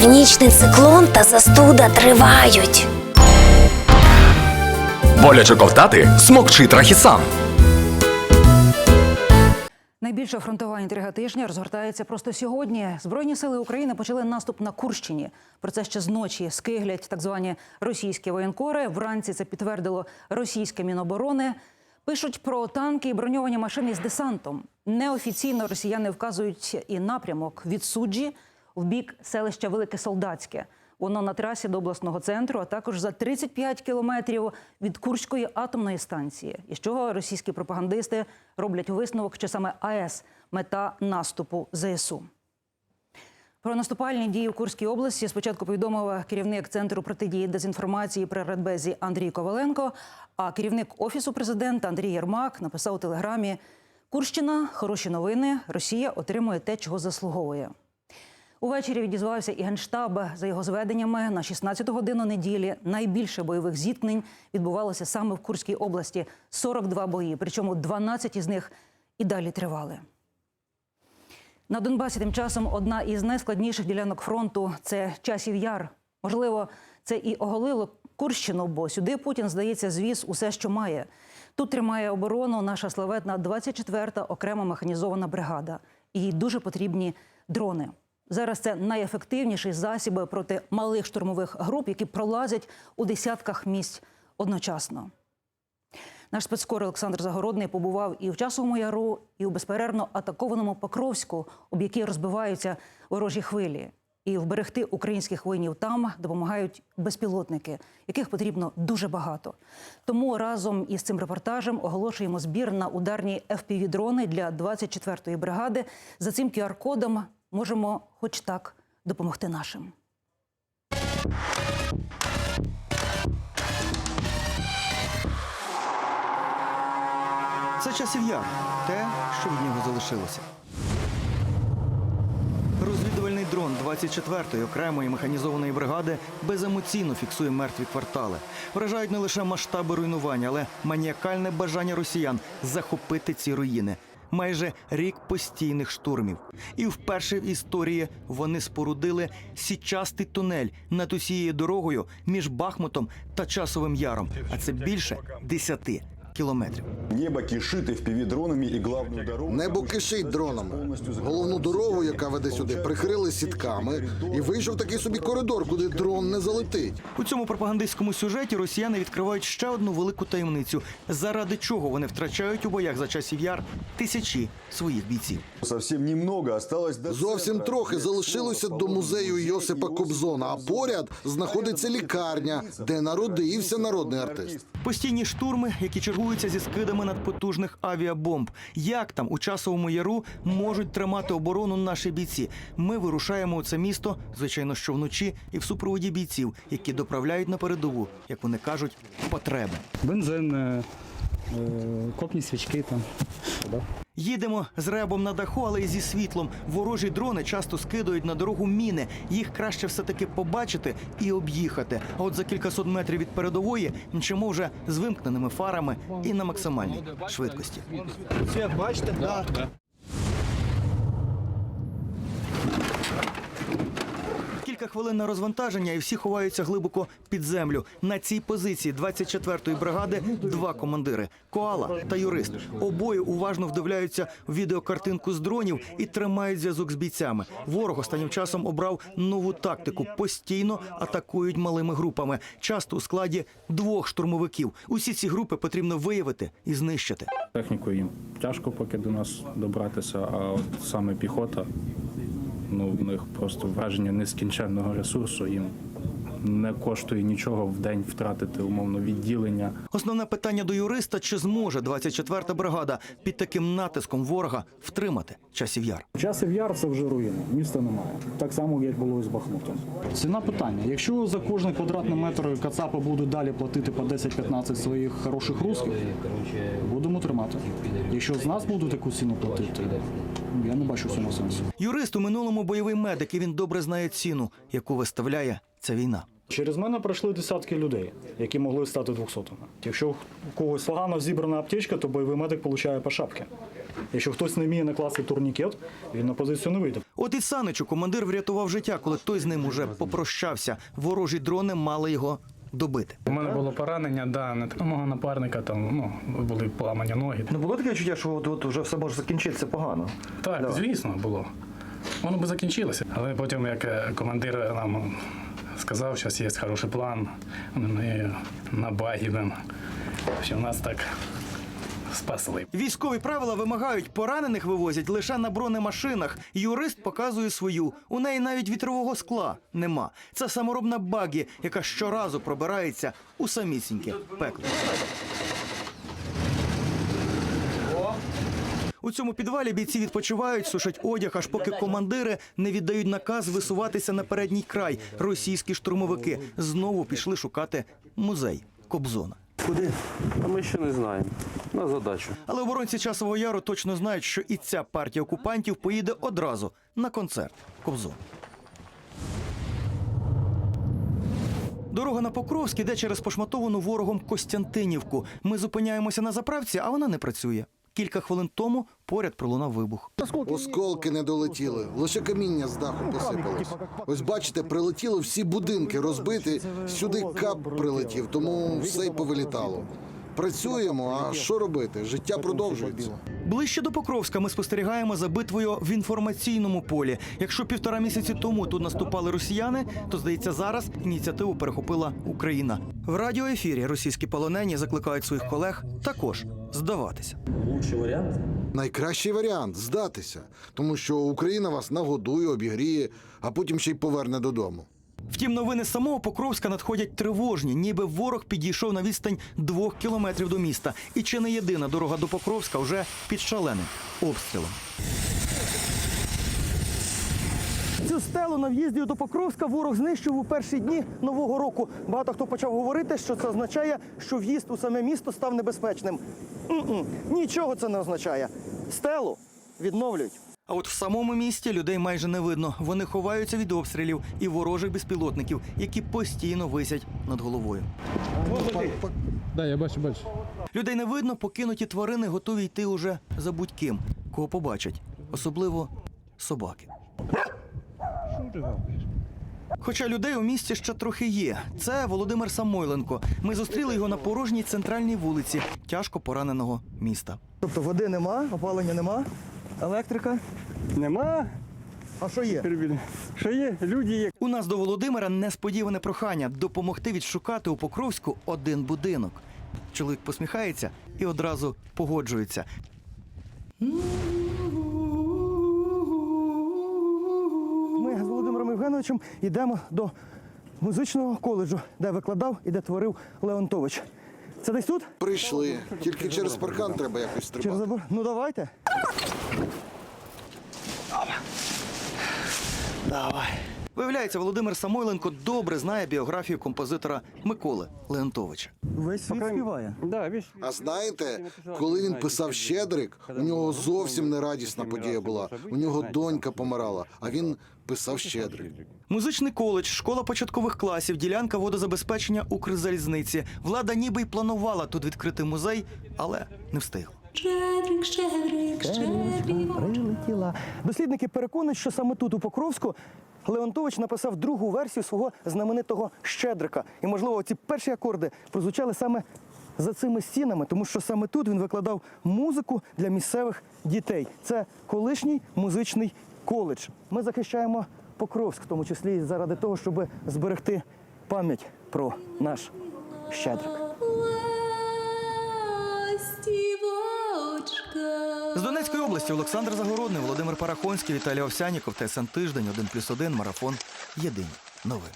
Північний циклон та застуда тривають. Боляче ковтати смокчи трахісан. Найбільша фронтова інтрига тижня розгортається просто сьогодні. Збройні сили України почали наступ на Курщині. Про це ще зночі скиглять так звані російські воєнкори. Вранці це підтвердило російське міноборони. Пишуть про танки і броньовані машини з десантом. Неофіційно росіяни вказують і напрямок від суджі в бік селища Велике Солдатське. Воно на трасі до обласного центру, а також за 35 кілометрів від Курської атомної станції. І з чого російські пропагандисти роблять висновок, що саме АЕС мета наступу ЗСУ. Про наступальні дії в Курській області спочатку повідомив керівник центру протидії дезінформації при Радбезі Андрій Коваленко. А керівник офісу президента Андрій Єрмак написав у телеграмі: Курщина, хороші новини. Росія отримує те, чого заслуговує. Увечері відізвався і генштаб. За його зведеннями на 16 годину неділі найбільше бойових зіткнень відбувалося саме в Курській області 42 бої, причому 12 із них і далі тривали. На Донбасі тим часом одна із найскладніших ділянок фронту це часів яр. Можливо, це і оголило Курщину, бо сюди Путін, здається, звіз усе, що має. Тут тримає оборону наша славетна 24-та окрема механізована бригада. Їй дуже потрібні дрони. Зараз це найефективніший засіб проти малих штурмових груп, які пролазять у десятках місць одночасно. Наш спецкор Олександр Загородний побував і в часовому яру, і у безперервно атакованому Покровську, об які розбиваються ворожі хвилі. І вберегти українських воїнів там допомагають безпілотники, яких потрібно дуже багато. Тому разом із цим репортажем оголошуємо збір на ударні FPV-дрони для 24-ї бригади. За цим QR-кодом можемо, хоч так, допомогти нашим. Це часів яр, те, що від нього залишилося. Розвідувальний дрон 24-ї окремої механізованої бригади беземоційно фіксує мертві квартали. Вражають не лише масштаби руйнування, але маніакальне бажання росіян захопити ці руїни. Майже рік постійних штурмів. І вперше в історії вони спорудили січастий тунель над усією дорогою між Бахмутом та Часовим Яром. А це більше 10 кілометрів. Небо кишит FPV-дронами и главную дорогу. Небо кишить дронами. Головну дорогу, яка веде сюди, прикрили сітками, і вийшов такий собі коридор, куди дрон не залетить. У цьому пропагандистському сюжеті росіяни відкривають ще одну велику таємницю, заради чого вони втрачають у боях за часів яр тисячі своїх бійців. Совсем немного осталось до Зовсім трохи залишилося до музею Йосипа Кобзона, а поряд знаходиться лікарня, де народився народний артист. Постійні штурми, які чергуються зі скидами надпотужних авіабомб. Як там у часовому яру можуть тримати оборону наші бійці? Ми вирушаємо у це місто, звичайно, що вночі, і в супроводі бійців, які доправляють на передову, як вони кажуть, потреби. бензин, е, копні свічки там. Їдемо з ребом на даху, але й зі світлом. Ворожі дрони часто скидують на дорогу міни. Їх краще все-таки побачити і об'їхати. А от за кількасот метрів від передової мчимо вже з вимкненими фарами і на максимальній швидкості. Кілька хвилин на розвантаження, і всі ховаються глибоко під землю. На цій позиції 24-ї бригади два командири Коала та юрист. Обоє уважно вдивляються в відеокартинку з дронів і тримають зв'язок з бійцями. Ворог останнім часом обрав нову тактику. Постійно атакують малими групами, часто у складі двох штурмовиків. Усі ці групи потрібно виявити і знищити. Технікою їм тяжко поки до нас добратися, а от саме піхота, ну в них просто враження нескінченного ресурсу. Їм не коштує нічого в день втратити умовно відділення. Основне питання до юриста: чи зможе 24-та бригада під таким натиском ворога втримати часів яр? Часів яр це вже руїна, міста немає. Так само, як було і з Бахмутом. Ціна питання. Якщо за кожний квадратний метр Кацапи будуть далі платити по 10-15 своїх хороших русських, будемо тримати. Якщо з нас будуть таку ціну платити, я не бачу в цьому сенсу. Юрист у минулому бойовий медик, і він добре знає ціну, яку виставляє ця війна. Через мене пройшли десятки людей, які могли стати 200 Якщо у когось погано зібрана аптечка, то бойовий медик отримує по шапки. Якщо хтось не вміє накласти турнікет, він на позицію не вийде. От і Саничу командир врятував життя, коли той з ним уже попрощався. Ворожі дрони мали його добити. У мене було поранення, да, не так. Мого напарника там ну, були поламані ноги. Ну було таке відчуття, що от, от вже все може закінчитися погано. Так, звісно, було. Воно би закінчилося. Але потім, як е, командир нам сказав, що є хороший план, ми на багі, в що нас так спасли. Військові правила вимагають, поранених вивозять лише на бронемашинах. Юрист показує свою. У неї навіть вітрового скла нема. Це саморобна багі, яка щоразу пробирається у самісіньке пекло. У цьому підвалі бійці відпочивають, сушать одяг, аж поки командири не віддають наказ висуватися на передній край. Російські штурмовики знову пішли шукати музей Кобзона. Куди? А ми ще не знаємо. На задачу. Але оборонці часового яру точно знають, що і ця партія окупантів поїде одразу на концерт Кобзон. Дорога на Покровськ іде через пошматовану ворогом Костянтинівку. Ми зупиняємося на заправці, а вона не працює. Кілька хвилин тому поряд пролунав вибух. Осколки не долетіли, лише каміння з даху посипалось. Ось бачите, прилетіло всі будинки розбиті, сюди кап прилетів, тому все й повилітало. Працюємо, а що робити? Життя продовжується. Ближче до Покровська ми спостерігаємо за битвою в інформаційному полі. Якщо півтора місяці тому тут наступали росіяни, то здається, зараз ініціативу перехопила Україна. В радіоефірі російські полонені закликають своїх колег також здаватися. Найкращий варіант здатися, тому що Україна вас нагодує, обігріє, а потім ще й поверне додому. Втім, новини з самого Покровська надходять тривожні, ніби ворог підійшов на відстань двох кілометрів до міста. І чи не єдина дорога до Покровська вже під шаленим обстрілом. Цю стелу на в'їзді до Покровська ворог знищив у перші дні нового року. Багато хто почав говорити, що це означає, що в'їзд у саме місто став небезпечним. М-м, Нічого це не означає. Стелу відновлюють. А от в самому місті людей майже не видно. Вони ховаються від обстрілів і ворожих безпілотників, які постійно висять над головою. Да, я бачу, бачу. Людей не видно, покинуті тварини готові йти уже за будь-ким, кого побачать, особливо собаки. Хоча людей у місті ще трохи є. Це Володимир Самойленко. Ми зустріли його на порожній центральній вулиці тяжко пораненого міста. Тобто води нема, опалення нема, електрика. Нема. А що є? Що є? Люди є. У нас до Володимира несподіване прохання допомогти відшукати у Покровську один будинок. Чоловік посміхається і одразу погоджується. Ми з Володимиром йдемо до музичного коледжу, де викладав і де творив Леонтович. Це десь тут? Прийшли. Тільки через паркан треба якось Через забор? Ну давайте. Давай. Виявляється, Володимир Самойленко добре знає біографію композитора Миколи Леонтовича. Весь світ співає. Да. А знаєте, коли він писав Щедрик, у нього зовсім не радісна подія була. У нього донька помирала, а він писав Щедрик. Музичний коледж, школа початкових класів, ділянка водозабезпечення Укрзалізниці. Влада ніби й планувала тут відкрити музей, але не встигла. Щедрик, щедрик, щедрик. Прилетіла. Дослідники переконують, що саме тут, у Покровську, Леонтович написав другу версію свого знаменитого Щедрика. І, можливо, ці перші акорди прозвучали саме за цими стінами, тому що саме тут він викладав музику для місцевих дітей. Це колишній музичний коледж. Ми захищаємо Покровськ, в тому числі заради того, щоб зберегти пам'ять про наш Щедрик. Донецької області Олександр Загородний, Володимир Парахонський, Віталій Овсяніков, ТСН Тиждень, 1+,1, Марафон. Єдині новини.